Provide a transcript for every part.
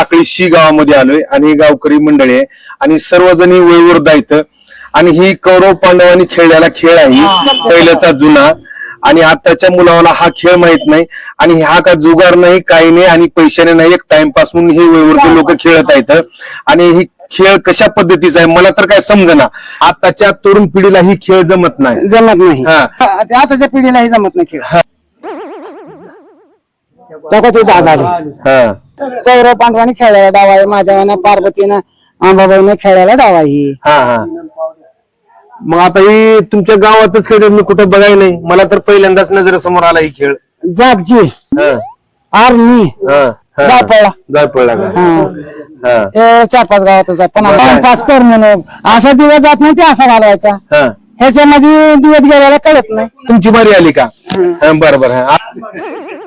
टाकळी शी गावामध्ये आलोय आणि ही गावकरी मंडळी आहे. आणि सर्वजणी वयवर इथं आणि ही कौरव पांडवांनी खेळलेला खेळ आहे पहिल्याचा जुना. आणि आताच्या मुलाला हा खेळ माहीत नाही. आणि हा का जुगार नाही काही नाही आणि पैशाने नाही एक टाइमपास म्हणून हे वयवर्ग लोक खेळत आहेत. आणि ही खेळ कशा पद्धतीचा आहे मला तर काय समजना. आताच्या तरुण पिढीला ही खेळ जमत नाही. जमत नाही. हा. आताच्या पिढीलाही जमत नाही खेळ. ते दादा आले. हा. कौरव पांडवाने खेळायला डाव आहे. महादेवानं पार्वतीनं अंबाबाईनं खेळायला डाव आहे ही. हा हा. मग आता ही तुमच्या गावातच खेळतात मी कुठं बघाय नाही. मला तर पहिल्यांदाच नजरेसमोर आला ही खेळ. जागजी. हा, आर्मी. हा, हा. हा. हा, हे. चार पाच गावातच आहे. पण बरं. टाइमपास कर म्हणून. असा दिवस जात नाही ते असा घालवायचा. हा. ह्याच्यामध्ये दिवस गेल्याला कळत नाही. तुमची बारी आली का? हा, बरं बरं. हा.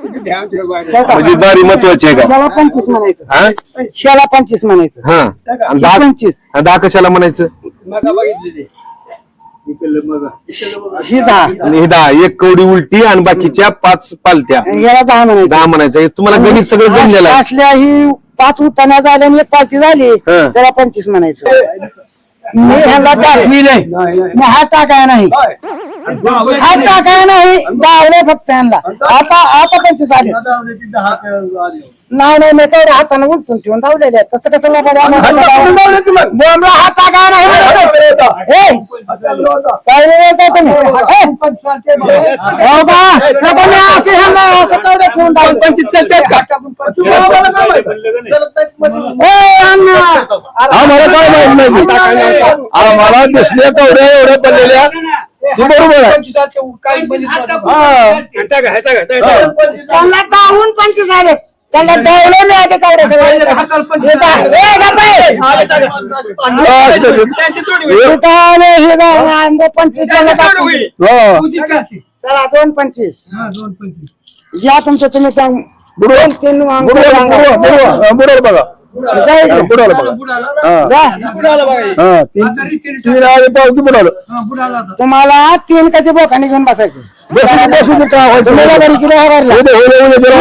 म्हणजे बारी महत्वाची आहे का? शाला पंचवीस म्हणायचं. हा? शाला पंचवीस म्हणायचं. हा. आणि दहा पंचवीस. हा, दहा कशाला म्हणायचं? ही दहा. आणि हे दहा. एक कवडी उलटी आणि बाकीच्या पाच पालत्या. याला दहा म्हणायचं. दहा म्हणायचं. हे तुम्हाला गणित सगळं जमलेलं आहे. असल्या ही पाच उत्ताना झाल्या आणि एक पार्टी झाली हा. त्याला पंचवीस म्हणायचं. मी ह्याला टाकविले मी हात टाकाय नाही. हात टाकाय नाही? दावले फक्त ह्यांना आता आता पंचवीस आले. नाही नाही मी काय हाताने उलटून ठेवून धावलेले आहेत. तसं कसं बोंबला हात टाकाय नाही? काय नाही बोलताय तुम्ही? हो! का? नको मी असे असं तेवढं ठेवून. ए, अण्णा. आम्हाला काय माहीत नाही. आम्हाला दिसल्या तेवढ्या एवढ्या पडलेल्या ते बरोबर आहे. त्यांना पंचवीस आले त्यांना हे. हे नाही, हे आमचं पंचवीस. चला दोन पंचवीस. घ्या तुमचं तुम्ही काम दोन तीन अंक सांगा. बरोबर बघा. जा. इकडे. बुडाला बघा जा. हा तीन तीन आले पावती बुडालं तुम्हाला तीन कसे बोकाने घेऊन बसायचे? किलो.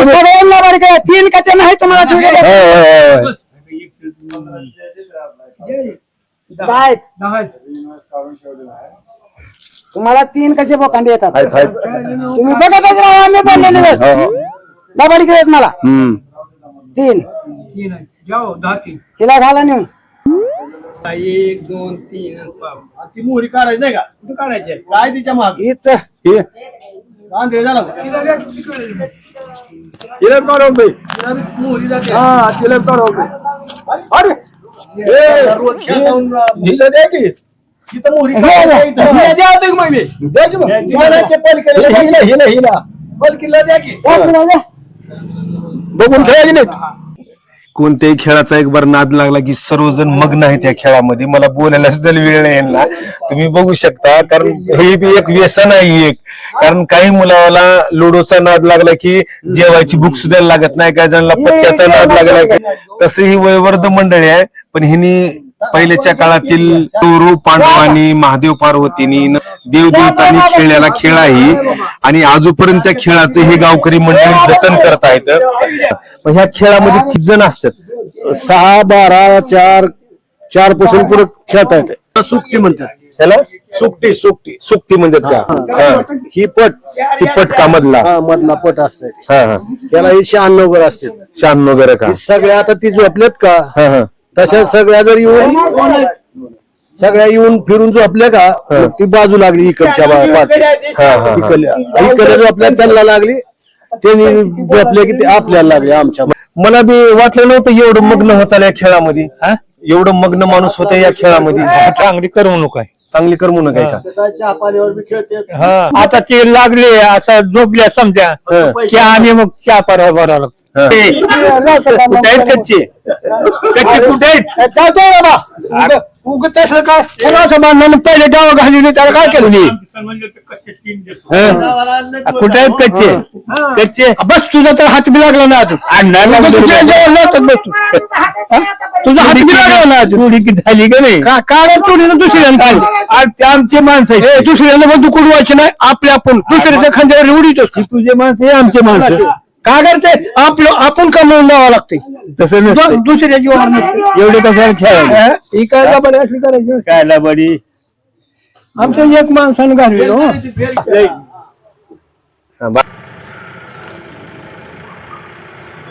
सगळ्यांना केला. तीन कचे नाही तुम्हाला. दहा आहेत. तुम्हाला तीन कसे बोकांडे येतात तुम्ही बघतच राहा आम्ही बनलेले लबाडी केलेत मला. तीन. जाओ दाती। तीन घाला एक दोन तीन पाव. ती मुहरी काढायची नाही का? तू काढायचे? काय तिच्या माग? इत हे आंधळे झाला बघ. काढून जाते. हा तिला काढून बे अरे. मी. बघून खेळा नाही? कोणत्याही खेळाचा एक बार नाद लागला की सर्वजण मग्न आहेत या खेळामध्ये. मला बोलायला सुद्धा वेळ नाही यांना तुम्ही बघू शकता कारण हे बी एक व्यसन आहे एक. कारण काही मुलाला लुडोचा नाद लागला की जेवायची भूक सुद्धा लागत नाही काही जणांना पत्त्याचा नाद लागला की तसं ही वयवर्ध मंडळी आहे पण हिनी पहिल्याच्या काळातील टोरू पांडवांनी महादेव पार्वतीनी देवदेवतांनी खेळलेला खेळ आहे. आणि आजूपर्यंत त्या खेळाचे हे गावकरी मंडळी जतन करत आहेत. मग ह्या खेळामध्ये किती जण असतात? सहा बारा चार चारपासून पुढे खेळता येते. सुट्टी म्हणतात. त्याला? सुट्टी सुट्टी सुक्ती म्हणतात का? हा. ही. पट ती पटका मधला? हा मधला पट असते हा हा. त्याला ही शहाण्णव वर असते शान वगैरे का? सगळ्या आता ती झोपल्यात का? हा हा. तशा सगळ्या जर येऊन सगळ्या येऊन फिरून झोपल्या का मग ती बाजू लागली इकडच्या. हा, हा. इकडल्या इकडे झोपल्या त्यांना लागली त्यांनी झोपले की ते आपल्याला लागले आमच्या मला बी वाटलं नव्हतं एवढं मग्न होत या खेळामध्ये हा? एवढं मग्न माणूस होता या खेळामध्ये चांगली करमणूक आहे चांगली करमणूक आहे का तसा चहा पाण्यावर बी खेळते. हा. आता ते लागले असं झोपल्या समजा की आम्ही मग चहा पारा भरावं लागतो हा. कुठे आहेत कच्चे? कच्चे कुठे आहेत? बाबा. उग तसं काय? बांधलं पहिले डाव घालली त्याला काय केलं मी? कुठे आहेत कच्चे? कच्चे बस तुझा तर हात बी लागला ना अजून. अण्णाला तुझ्या जवळ बस तू. हा? तुझा हात बी लागला ना अजून. थोडी की झाली का नाही? का काय थोडी दुसऱ्यानं खाली. आणि ते आमचे माणसं आहेत. दुसऱ्याला मग तू कुडवायचे नाही. आपल्या आपण. दुसऱ्याच्या खांद्यावर उडीत तुझे माणसं हे आमचे माणसं. कागरचे आपलं आपण कमवून द्यावं लागते तसं नसतं. दु- दुसऱ्याची वार नसते. एवढे कशाला खेळायला? ही? काय बडी असली करायची. काय लाबाडी आमच्या एक माणसानं घालवी हो. हा,